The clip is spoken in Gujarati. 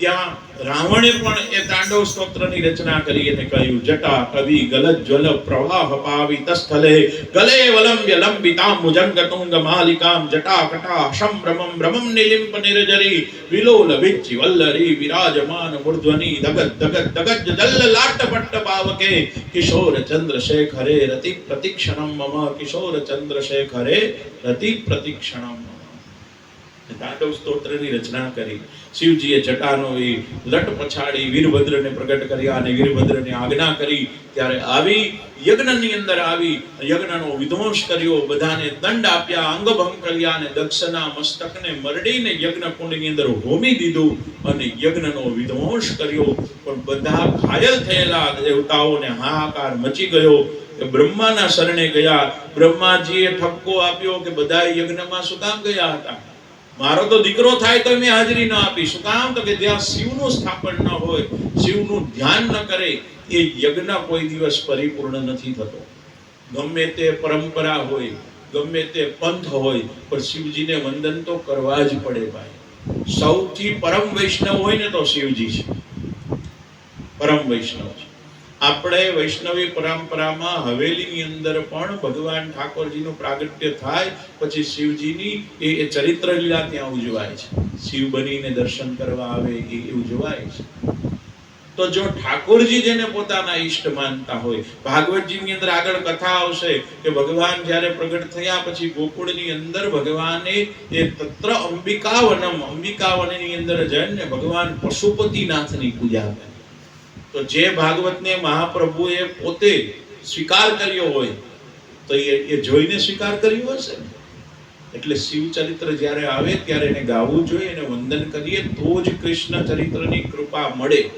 ત્યાં રાવણે પણ એ તાંડવ સ્તોત્રની રચના કરી અને કહ્યું, જટા કવિ ગલત જ્વલ પ્રવાહ પાવી તસ્થલે ગલે વલંબ્ય લંબિતામ મુજંગતુંગ માલિકામ જટા કટા સંભ્રમમ ભ્રમમ નિલિંપ નિરજરી, વિલોલ વિચ્ચિ વલ્લરી વિરાજમાન મૂર્ધ્વની દગત દગત દગત દલ્લ લાટ પટ્ટ પાવકે કિશોર ચંદ્રશેખરે રતિ પ્રતિક્ષણમ મમ કિશોર ચંદ્રશેખરે રતિ પ્રતિક્ષણમ તાંડવ સ્તોત્રની રચના કરી. શિવજીએ જટાનો એ લટ પછાડી વીરભદ્રને પ્રગટ કર્યા અને વીરભદ્રને આજ્ઞા કરી. ત્યારે આવી યજ્ઞની અંદર આવી યજ્ઞનો વિધ્વંસ કર્યો. બધાને દંડ આપ્યા, અંગભંગ કર્યા અને દક્ષના મસ્તકને મરડીને યજ્ઞ કુંડની અંદર હોમી દીધું અને યજ્ઞનો વિધ્વંસ કર્યો. પણ બધા ઘાયલ થયેલા દેવતાઓને હાહાકાર મચી ગયો બ્રહ્માના શરણે ગયા. બ્રહ્માજીએ ઠપકો આપ્યો કે બધા યજ્ઞમાં શું કામ ગયા હતા? મારો તો દીકરો થાય તો મેં હાજરી ન આપી શું કામ તો કે જ્યાં શિવનું સ્થાપન ન હોય, શિવનું ધ્યાન ન કરે, એ યજ્ઞ કોઈ દિવસ પરિપૂર્ણ નથી થતો. ગમે તે પરંપરા હોય, ગમે તે પંથ હોય, પણ શિવજીને વંદન તો કરવા જ પડે ભાઈ. સૌથી પરમ વૈષ્ણવ હોય ને તો શિવજી છે. પરમ વૈષ્ણવ છે. આપણે વૈષ્ણવી પરંપરામાં હવેલીની અંદર પણ ભગવાન ઠાકોરજીનું પ્રાગટ્ય થાય, પછી શિવજીની એ ચરિત્ર લીલા ત્યાં ઉજવાય છે. શિવ બનીને દર્શન કરવા આવે એ ઉજવાય છે. તો જો ઠાકોરજી જેને પોતાના ઈષ્ટ માનતા હોય, ભાગવતજીની અંદર આગળ કથા આવશે કે ભગવાન જ્યારે પ્રગટ થયા પછી ગોકુળની અંદર ભગવાને એ તત્ર અંબિકાવનમ અંબિકાવનની અંદર જઈને ભગવાન પશુપતિનાથની પૂજા કરી. તો જે ભાગવતને મહાપ્રભુએ પોતે સ્વીકાર કર્યો હોય, તો એ એ જોઈને સ્વીકાર કર્યો હશે ને? એટલે શિવ ચરિત્ર જ્યારે આવે ત્યારે એને ગાવું જોઈએ, એને વંદન કરીએ, તો જ કૃષ્ણ ચરિત્રની કૃપા મળે.